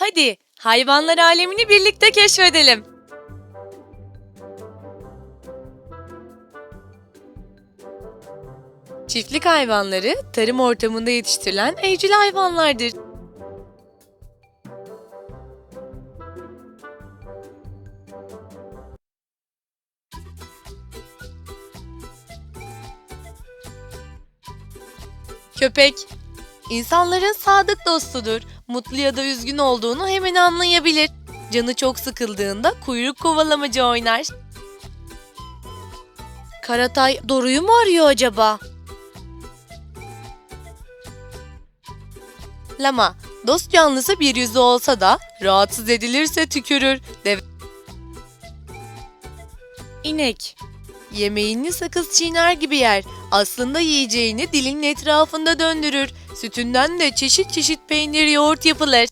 Hadi hayvanlar alemini birlikte keşfedelim. Çiftlik hayvanları tarım ortamında yetiştirilen evcil hayvanlardır. Köpek İnsanların sadık dostudur. Mutlu ya da üzgün olduğunu hemen anlayabilir. Canı çok sıkıldığında kuyruk kovalamacı oynar. Karatay Doru'yu mu arıyor acaba? Lama, dost canlısı bir yüzü olsa da rahatsız edilirse tükürür. Deve... İnek, yemeğini sakız çiğner gibi yer. Aslında yiyeceğini dilinin etrafında döndürür. Sütünden de çeşit çeşit peynir yoğurt yapılır.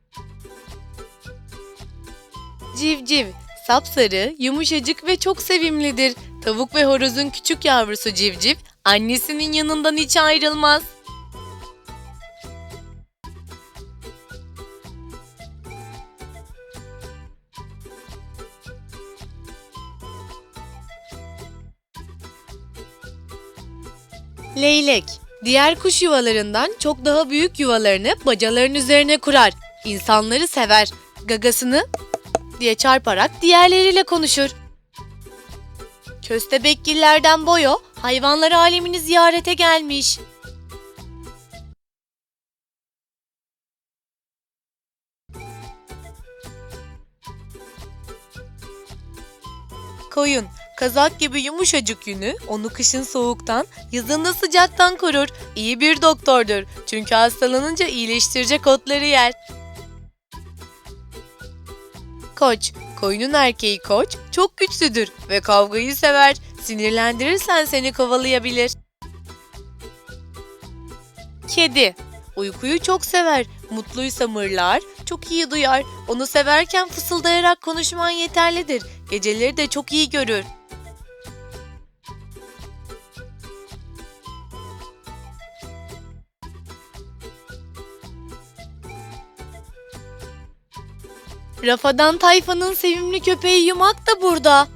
Civciv, sapsarı, yumuşacık ve çok sevimlidir. Tavuk ve horozun küçük yavrusu civciv, annesinin yanından hiç ayrılmaz. Leylek, diğer kuş yuvalarından çok daha büyük yuvalarını bacaların üzerine kurar. İnsanları sever. Gagasını diye çarparak diğerleriyle konuşur. Köstebekgillerden Boyo, hayvanlar alemini ziyarete gelmiş. Koyun, kazak gibi yumuşacık yünü onu kışın soğuktan, yazın da sıcaktan korur. İyi bir doktordur. Çünkü hastalanınca iyileştirecek otları yer. Koç, koyunun erkeği koç çok güçlüdür ve kavgayı sever. Sinirlendirirsen seni kovalayabilir. Kedi, uykuyu çok sever. Mutluysa mırlar, çok iyi duyar. Onu severken fısıldayarak konuşman yeterlidir. Geceleri de çok iyi görür. Rafadan Tayfa'nın sevimli köpeği Yumak da burada.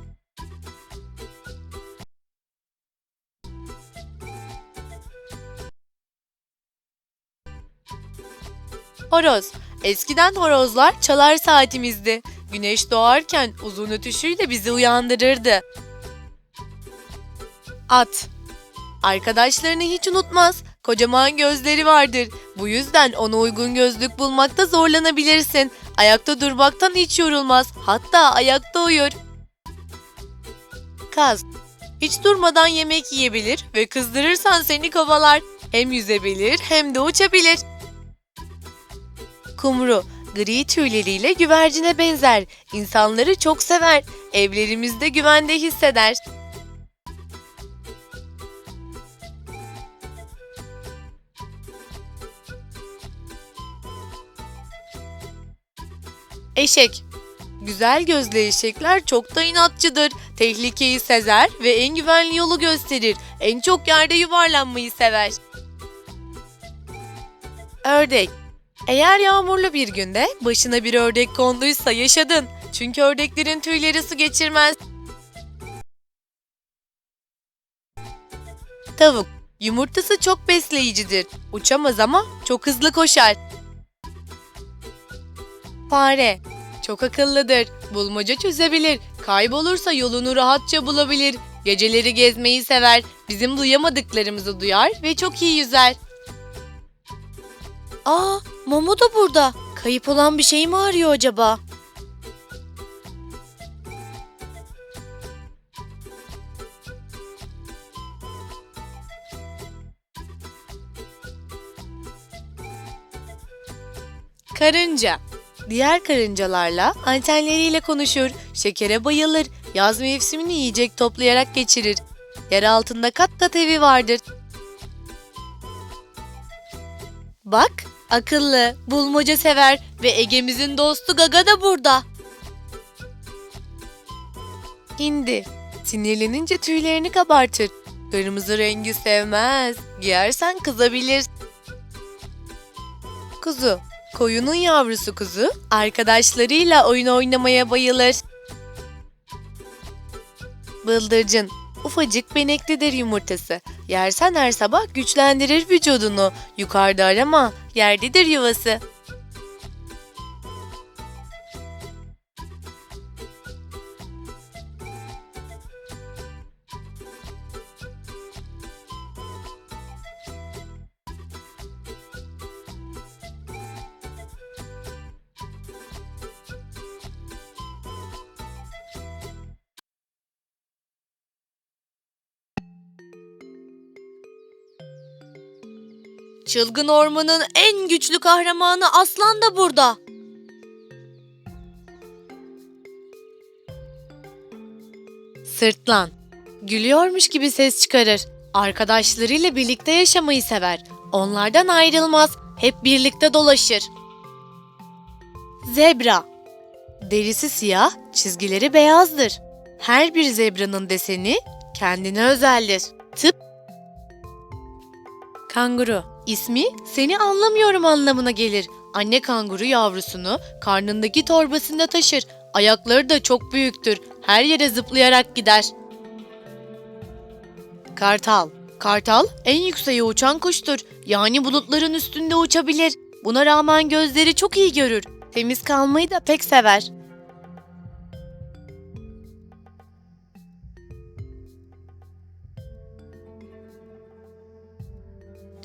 Horoz. Eskiden horozlar çalar saatimizdi. Güneş doğarken uzun ötüşüyle bizi uyandırırdı. At. Arkadaşlarını hiç unutmaz. Kocaman gözleri vardır. Bu yüzden ona uygun gözlük bulmakta zorlanabilirsin. Ayakta durmaktan hiç yorulmaz. Hatta ayakta uyur. Kaz. Hiç durmadan yemek yiyebilir ve kızdırırsan seni kovalar. Hem yüzebilir hem de uçabilir. Kumru. Gri tüyleriyle güvercine benzer. İnsanları çok sever. Evlerimizde güvende hisseder. Eşek. Güzel gözlü eşekler çok da inatçıdır. Tehlikeyi sezer ve en güvenli yolu gösterir. En çok yerde yuvarlanmayı sever. Ördek. Eğer yağmurlu bir günde başına bir ördek konduysa yaşadın. Çünkü ördeklerin tüyleri su geçirmez. Tavuk. Yumurtası çok besleyicidir. Uçamaz ama çok hızlı koşar. Fare. Çok akıllıdır. Bulmaca çözebilir. Kaybolursa yolunu rahatça bulabilir. Geceleri gezmeyi sever. Bizim duyamadıklarımızı duyar ve çok iyi yüzer. Aa, Momo da burada. Kayıp olan bir şey mi arıyor acaba? Karınca. Diğer karıncalarla antenleriyle konuşur, şekere bayılır, yaz mevsimini yiyecek toplayarak geçirir. Yer altında kat kat evi vardır. Bak, akıllı, bulmaca sever ve Ege'mizin dostu Gaga da burada. Hindi, sinirlenince tüylerini kabartır. Kırmızı rengi sevmez, giyersen kızabilir. Kuzu, Koyunun yavrusu kuzu arkadaşlarıyla oyun oynamaya bayılır. Bıldırcın ufacık beneklidir yumurtası. Yersen her sabah güçlendirir vücudunu. Yukarıda arama, yerdedir yuvası. Çılgın ormanın en güçlü kahramanı aslan da burada. Sırtlan. Gülüyormuş gibi ses çıkarır. Arkadaşlarıyla birlikte yaşamayı sever. Onlardan ayrılmaz. Hep birlikte dolaşır. Zebra. Derisi siyah, çizgileri beyazdır. Her bir zebranın deseni kendine özeldir. Tıp Kanguru. İsmi seni anlamıyorum anlamına gelir. Anne kanguru yavrusunu karnındaki torbasında taşır. Ayakları da çok büyüktür. Her yere zıplayarak gider. Kartal. Kartal en yükseğe uçan kuştur. Yani bulutların üstünde uçabilir. Buna rağmen gözleri çok iyi görür. Temiz kalmayı da pek sever.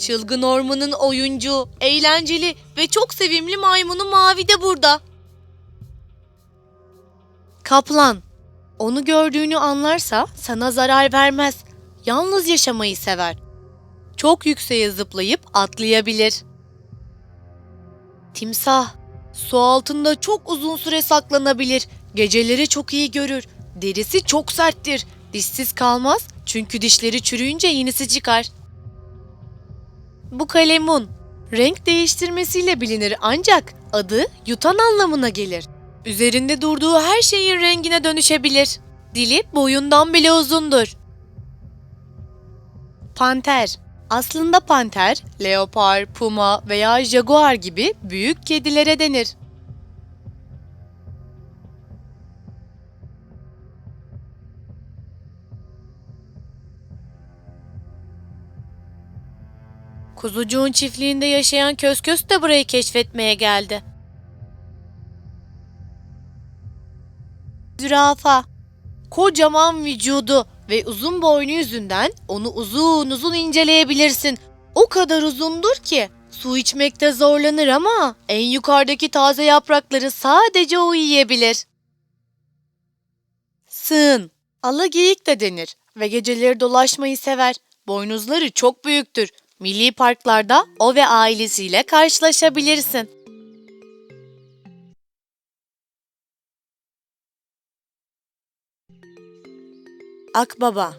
Çılgın ormanın oyuncu, eğlenceli ve çok sevimli maymunu Mavi de burada. Kaplan. Onu gördüğünü anlarsa sana zarar vermez. Yalnız yaşamayı sever. Çok yükseğe zıplayıp atlayabilir. Timsah. Su altında çok uzun süre saklanabilir. Geceleri çok iyi görür. Derisi çok serttir. Dişsiz kalmaz çünkü dişleri çürüyünce yenisi çıkar. Bu kalemun. Renk değiştirmesiyle bilinir ancak adı yutan anlamına gelir. Üzerinde durduğu her şeyin rengine dönüşebilir. Dili boyundan bile uzundur. Panter. Aslında panter, leopar, puma veya jaguar gibi büyük kedilere denir. Kuzucuğun çiftliğinde yaşayan köskös de burayı keşfetmeye geldi. Zürafa. Kocaman vücudu ve uzun boynu yüzünden onu uzun uzun inceleyebilirsin. O kadar uzundur ki su içmekte zorlanır ama en yukarıdaki taze yaprakları sadece o yiyebilir. Sığın. Alageyik de denir ve geceleri dolaşmayı sever. Boynuzları çok büyüktür. Milli parklarda o ve ailesiyle karşılaşabilirsin. Akbaba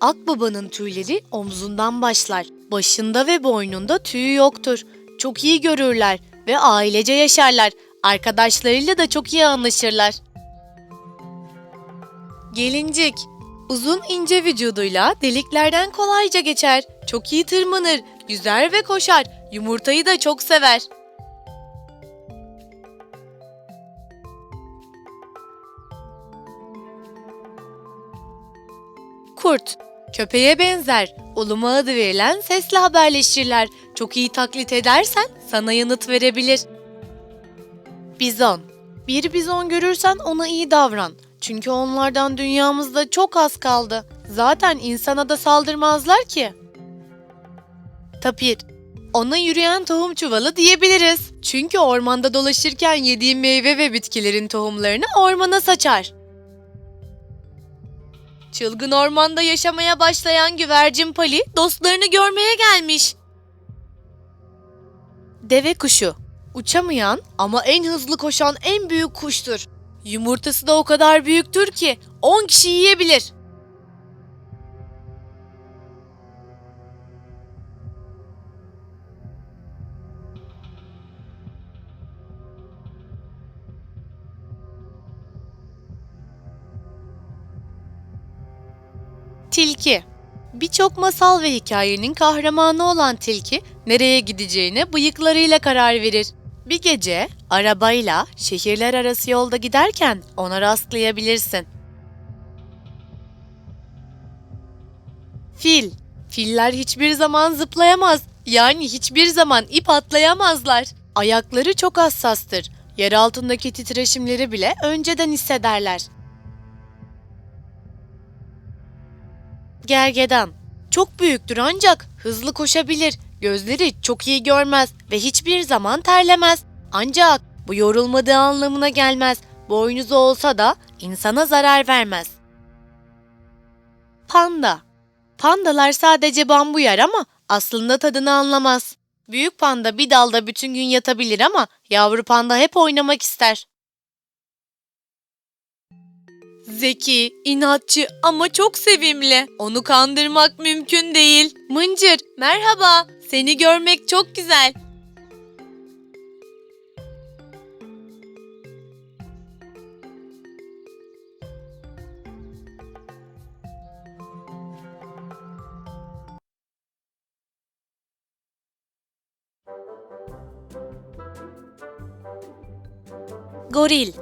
Akbabanın tüyleri omzundan başlar. Başında ve boynunda tüyü yoktur. Çok iyi görürler ve ailece yaşarlar. Arkadaşlarıyla da çok iyi anlaşırlar. Gelincik Uzun ince vücuduyla deliklerden kolayca geçer. Çok iyi tırmanır, yüzer ve koşar. Yumurtayı da çok sever. Kurt Köpeğe benzer. Uluma adı verilen sesle haberleşirler. Çok iyi taklit edersen sana yanıt verebilir. Bizon Bir bizon görürsen ona iyi davran. Çünkü onlardan dünyamızda çok az kaldı. Zaten insana da saldırmazlar ki. Tapir. Ona yürüyen tohum çuvalı diyebiliriz. Çünkü ormanda dolaşırken yediği meyve ve bitkilerin tohumlarını ormana saçar. Çılgın ormanda yaşamaya başlayan güvercin Pali dostlarını görmeye gelmiş. Deve kuşu. Uçamayan ama en hızlı koşan en büyük kuştur. Yumurtası da o kadar büyüktür ki 10 kişi yiyebilir. Tilki Birçok masal ve hikayenin kahramanı olan tilki nereye gideceğine bıyıklarıyla karar verir. Bir gece arabayla şehirler arası yolda giderken ona rastlayabilirsin. Fil. Filler hiçbir zaman zıplayamaz. Yani hiçbir zaman ip atlayamazlar. Ayakları çok hassastır. Yer altındaki titreşimleri bile önceden hissederler. Gergedan. Çok büyüktür ancak hızlı koşabilir. Gözleri çok iyi görmez ve hiçbir zaman terlemez. Ancak bu yorulmadığı anlamına gelmez. Boynuzu olsa da insana zarar vermez. Panda. Pandalar sadece bambu yer ama aslında tadını anlamaz. Büyük panda bir dalda bütün gün yatabilir ama yavru panda hep oynamak ister. Zeki, inatçı ama çok sevimli. Onu kandırmak mümkün değil. Mıncır, merhaba. Seni görmek çok güzel. Goril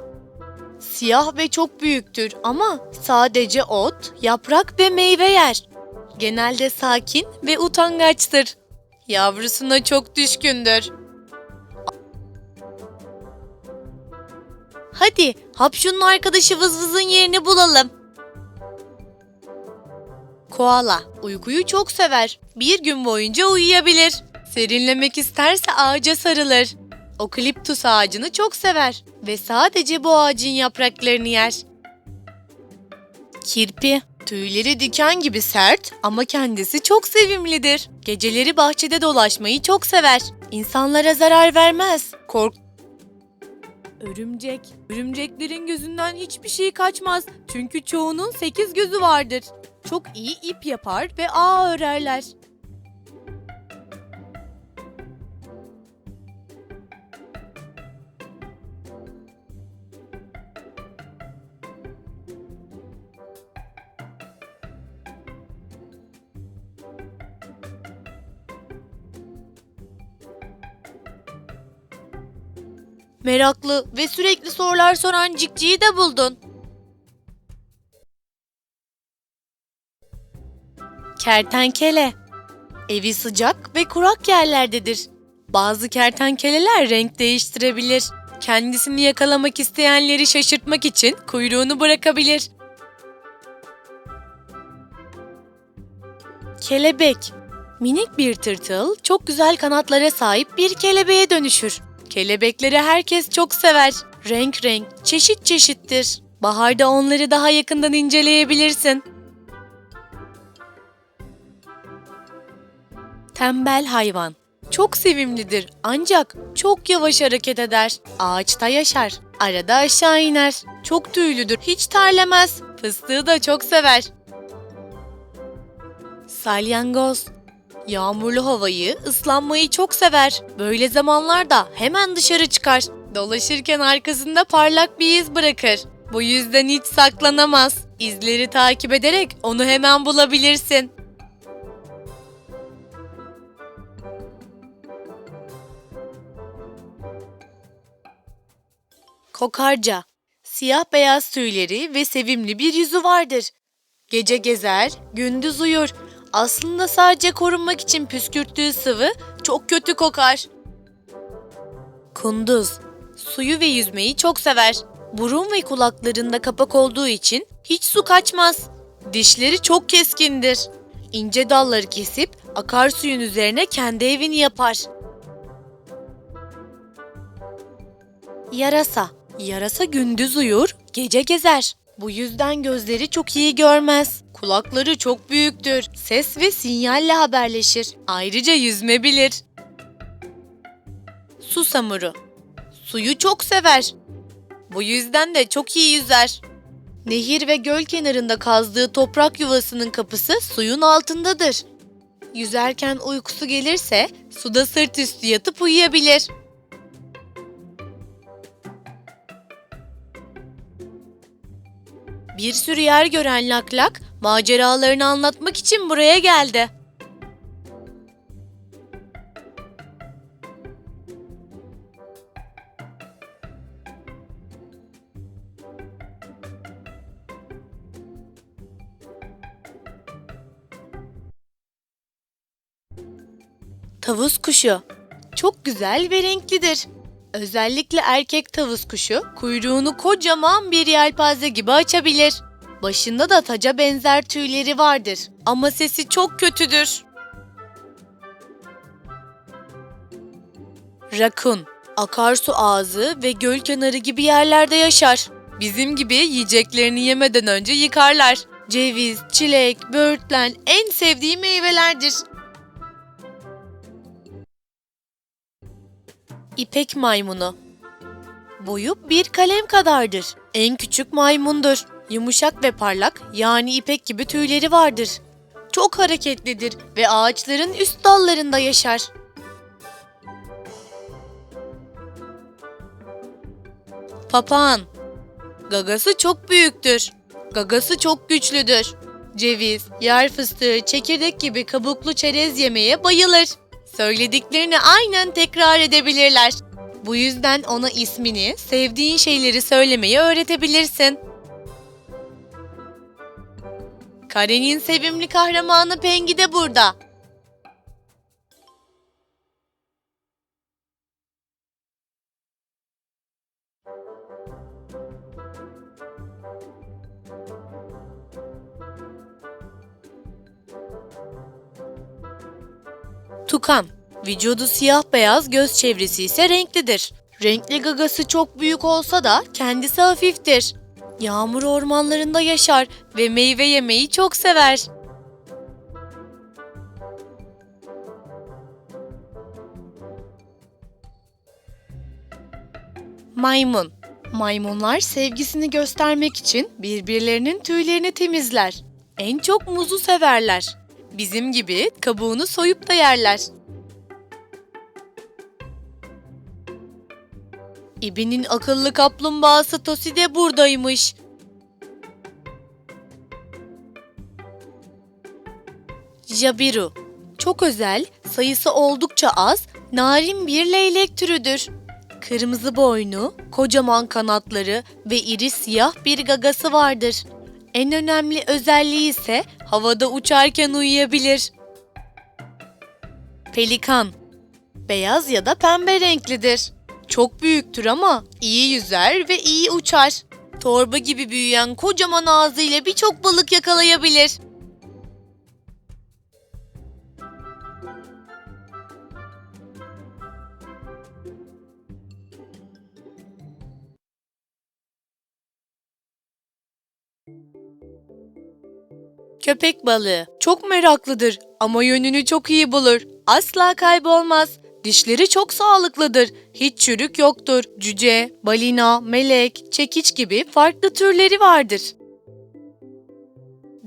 Siyah ve çok büyüktür ama sadece ot, yaprak ve meyve yer. Genelde sakin ve utangaçtır. Yavrusuna çok düşkündür. Hadi hapşunun arkadaşı vızvızın yerini bulalım. Koala uykuyu çok sever. Bir gün boyunca uyuyabilir. Serinlemek isterse ağaca sarılır. Okaliptus ağacını çok sever ve sadece bu ağacın yapraklarını yer. Kirpi Tüyleri diken gibi sert ama kendisi çok sevimlidir. Geceleri bahçede dolaşmayı çok sever. İnsanlara zarar vermez. Kork Örümcek. Örümceklerin gözünden hiçbir şey kaçmaz. Çünkü çoğunun sekiz gözü vardır. Çok iyi ip yapar ve ağ örerler. Meraklı ve sürekli sorular soran Cikci'yi de buldun. Kertenkele Evi sıcak ve kurak yerlerdedir. Bazı kertenkeleler renk değiştirebilir. Kendisini yakalamak isteyenleri şaşırtmak için kuyruğunu bırakabilir. Kelebek Minik bir tırtıl çok güzel kanatlara sahip bir kelebeğe dönüşür. Kelebekleri herkes çok sever. Renk renk, çeşit çeşittir. Baharda onları daha yakından inceleyebilirsin. Tembel hayvan. Çok sevimlidir ancak çok yavaş hareket eder. Ağaçta yaşar. Arada aşağı iner. Çok tüylüdür. Hiç terlemez. Fıstığı da çok sever. Salyangoz. Yağmurlu havayı, ıslanmayı çok sever. Böyle zamanlarda hemen dışarı çıkar. Dolaşırken arkasında parlak bir iz bırakır. Bu yüzden hiç saklanamaz. İzleri takip ederek onu hemen bulabilirsin. Kokarca Siyah beyaz tüyleri ve sevimli bir yüzü vardır. Gece gezer, gündüz uyur. Aslında sadece korunmak için püskürttüğü sıvı çok kötü kokar. Kunduz Suyu ve yüzmeyi çok sever. Burun ve kulaklarında kapak olduğu için hiç su kaçmaz. Dişleri çok keskindir. İnce dalları kesip akarsuyun üzerine kendi evini yapar. Yarasa. Yarasa gündüz uyur, gece gezer. Bu yüzden gözleri çok iyi görmez. Kulakları çok büyüktür. Ses ve sinyalle haberleşir. Ayrıca yüzme bilir. Susamuru. Suyu çok sever. Bu yüzden de çok iyi yüzer. Nehir ve göl kenarında kazdığı toprak yuvasının kapısı suyun altındadır. Yüzerken uykusu gelirse suda sırt üstü yatıp uyuyabilir. Bir sürü yer gören Lak Lak Maceralarını anlatmak için buraya geldi. Tavus kuşu çok güzel ve renklidir. Özellikle erkek tavus kuşu kuyruğunu kocaman bir yelpaze gibi açabilir. Başında da taca benzer tüyleri vardır. Ama sesi çok kötüdür. Rakun. Akarsu ağzı ve göl kenarı gibi yerlerde yaşar. Bizim gibi yiyeceklerini yemeden önce yıkarlar. Ceviz, çilek, böğürtlen en sevdiği meyvelerdir. İpek maymunu. Boyu bir kalem kadardır. En küçük maymundur. Yumuşak ve parlak yani ipek gibi tüyleri vardır. Çok hareketlidir ve ağaçların üst dallarında yaşar. Papağan. Gagası çok büyüktür. Gagası çok güçlüdür. Ceviz, yer fıstığı, çekirdek gibi kabuklu çerez yemeye bayılır. Söylediklerini aynen tekrar edebilirler. Bu yüzden ona ismini, sevdiğin şeyleri söylemeyi öğretebilirsin. Karenin sevimli kahramanı Pengi de burada. Tukan. Vücudu siyah beyaz, göz çevresi ise renklidir. Renkli gagası çok büyük olsa da kendisi hafiftir. Yağmur ormanlarında yaşar ve meyve yemeyi çok sever. Maymun. Maymunlar sevgisini göstermek için birbirlerinin tüylerini temizler. En çok muzu severler. Bizim gibi kabuğunu soyup da yerler. İbi'nin akıllı kaplumbağası Tosi de buradaymış. Jabiru. Çok özel, sayısı oldukça az, narin bir leylek türüdür. Kırmızı boynu, kocaman kanatları ve iri siyah bir gagası vardır. En önemli özelliği ise havada uçarken uyuyabilir. Pelikan. Beyaz ya da pembe renklidir. Çok büyüktür ama iyi yüzer ve iyi uçar. Torba gibi büyüyen kocaman ağzıyla birçok balık yakalayabilir. Köpek balığı çok meraklıdır ama yönünü çok iyi bulur. Asla kaybolmaz. Dişleri çok sağlıklıdır. Hiç çürük yoktur. Cüce, balina, melek, çekiç gibi farklı türleri vardır.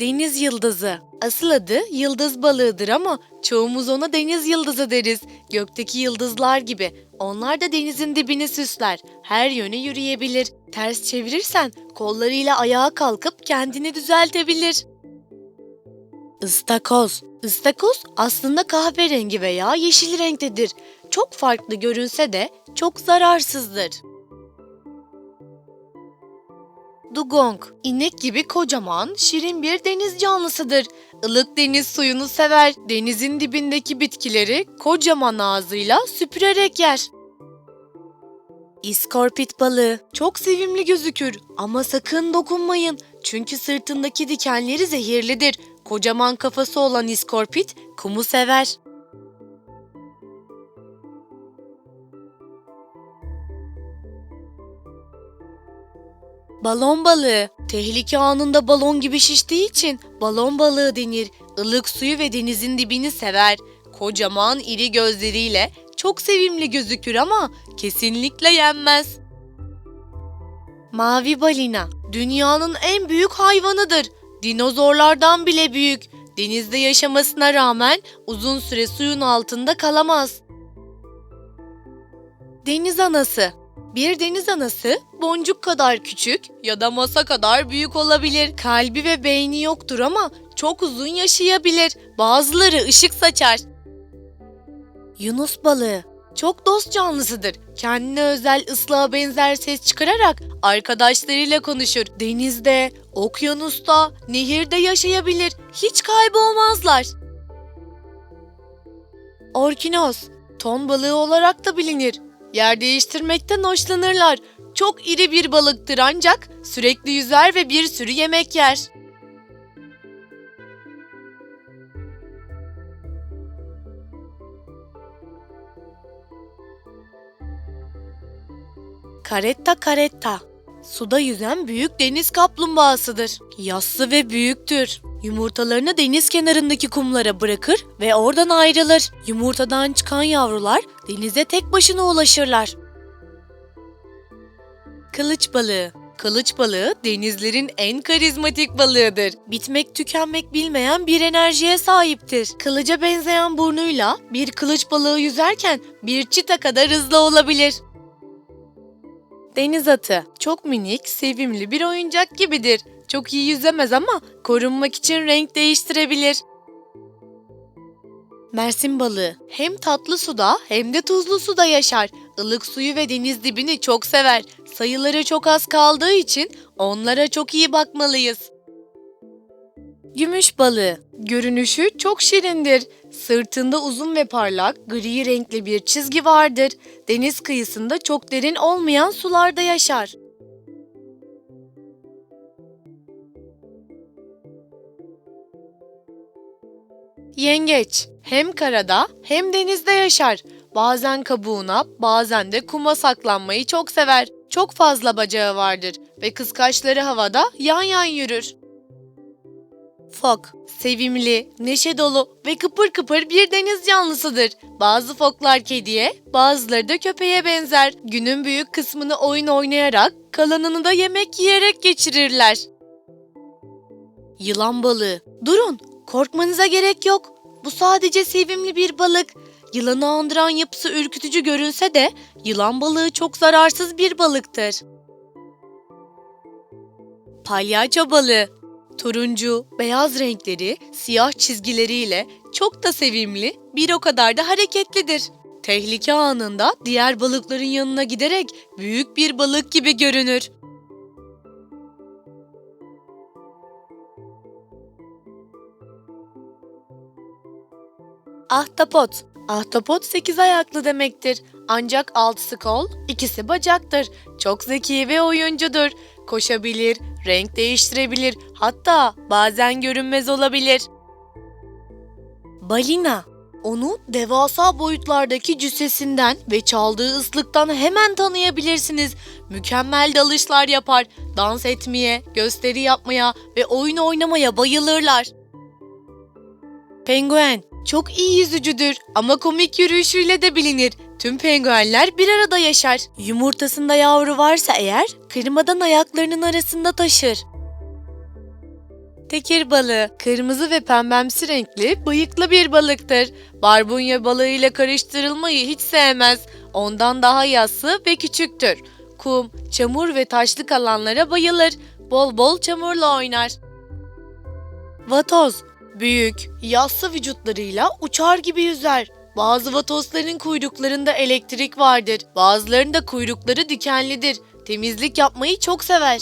Deniz yıldızı. Asıl adı yıldız balığıdır ama çoğumuz ona deniz yıldızı deriz. Gökteki yıldızlar gibi. Onlar da denizin dibini süsler. Her yöne yürüyebilir. Ters çevirirsen kollarıyla ayağa kalkıp kendini düzeltebilir. Istakoz. Istakoz aslında kahverengi veya yeşil renktedir. Çok farklı görünse de çok zararsızdır. Dugong, inek gibi kocaman, şirin bir deniz canlısıdır. Ilık deniz suyunu sever. Denizin dibindeki bitkileri kocaman ağzıyla süpürerek yer. İskorpit balığı çok sevimli gözükür ama sakın dokunmayın. Çünkü sırtındaki dikenleri zehirlidir. Kocaman kafası olan iskorpit kumu sever. Balon balığı. Tehlike anında balon gibi şiştiği için balon balığı denir. Ilık suyu ve denizin dibini sever. Kocaman iri gözleriyle çok sevimli gözükür ama kesinlikle yenmez. Mavi balina dünyanın en büyük hayvanıdır. Dinozorlardan bile büyük. Denizde yaşamasına rağmen uzun süre suyun altında kalamaz. Deniz anası bir deniz anası boncuk kadar küçük ya da masa kadar büyük olabilir. Kalbi ve beyni yoktur ama çok uzun yaşayabilir. Bazıları ışık saçar. Yunus balığı çok dost canlısıdır. Kendine özel ıslığa benzer ses çıkararak arkadaşlarıyla konuşur. Denizde, okyanusta, nehirde yaşayabilir. Hiç kaybolmazlar. Orkinos, ton balığı olarak da bilinir. Yer değiştirmekten hoşlanırlar. Çok iri bir balıktır ancak sürekli yüzer ve bir sürü yemek yer. Caretta caretta. Suda yüzen büyük deniz kaplumbağasıdır. Yassı ve büyüktür. Yumurtalarını deniz kenarındaki kumlara bırakır ve oradan ayrılır. Yumurtadan çıkan yavrular denize tek başına ulaşırlar. Kılıç balığı. Kılıç balığı denizlerin en karizmatik balığıdır. Bitmek tükenmek bilmeyen bir enerjiye sahiptir. Kılıca benzeyen burnuyla bir kılıç balığı yüzerken bir çita kadar hızlı olabilir. Deniz atı çok minik, sevimli bir oyuncak gibidir. Çok iyi yüzemez ama korunmak için renk değiştirebilir. Mersin balığı hem tatlı suda hem de tuzlu suda yaşar. Ilık suyu ve deniz dibini çok sever. Sayıları çok az kaldığı için onlara çok iyi bakmalıyız. Gümüş balığı. Görünüşü çok şirindir. Sırtında uzun ve parlak gri renkli bir çizgi vardır. Deniz kıyısında çok derin olmayan sularda yaşar. Yengeç hem karada hem denizde yaşar. Bazen kabuğuna, bazen de kuma saklanmayı çok sever. Çok fazla bacağı vardır ve kıskaçları havada yan yan yürür. Fok, sevimli, neşe dolu ve kıpır kıpır bir deniz canlısıdır. Bazı foklar kediye, bazıları da köpeğe benzer. Günün büyük kısmını oyun oynayarak, kalanını da yemek yiyerek geçirirler. Yılan balığı. Durun, korkmanıza gerek yok. Bu sadece sevimli bir balık. Yılanı andıran yapısı ürkütücü görünse de yılan balığı çok zararsız bir balıktır. Palyaço balığı. Turuncu, beyaz renkleri, siyah çizgileriyle çok da sevimli, bir o kadar da hareketlidir. Tehlike anında diğer balıkların yanına giderek büyük bir balık gibi görünür. Ahtapot. Ahtapot sekiz ayaklı demektir. Ancak altısı kol, ikisi bacaktır. Çok zeki ve oyuncudur. Koşabilir, renk değiştirebilir, hatta bazen görünmez olabilir. Balina. Onu devasa boyutlardaki cüssesinden ve çaldığı ıslıktan hemen tanıyabilirsiniz. Mükemmel dalışlar yapar, dans etmeye, gösteri yapmaya ve oyun oynamaya bayılırlar. Penguen çok iyi yüzücüdür ama komik yürüyüşüyle de bilinir. Tüm penguenler bir arada yaşar. Yumurtasında yavru varsa eğer kırmadan ayaklarının arasında taşır. Tekir balığı kırmızı ve pembemsi renkli bıyıklı bir balıktır. Barbunya balığıyla karıştırılmayı hiç sevmez. Ondan daha yassı ve küçüktür. Kum, çamur ve taşlık alanlara bayılır. Bol bol çamurla oynar. Vatoz Büyük, yassı vücutlarıyla uçar gibi yüzer. Bazı vatosların kuyruklarında elektrik vardır. Bazılarında kuyrukları dikenlidir. Temizlik yapmayı çok sever.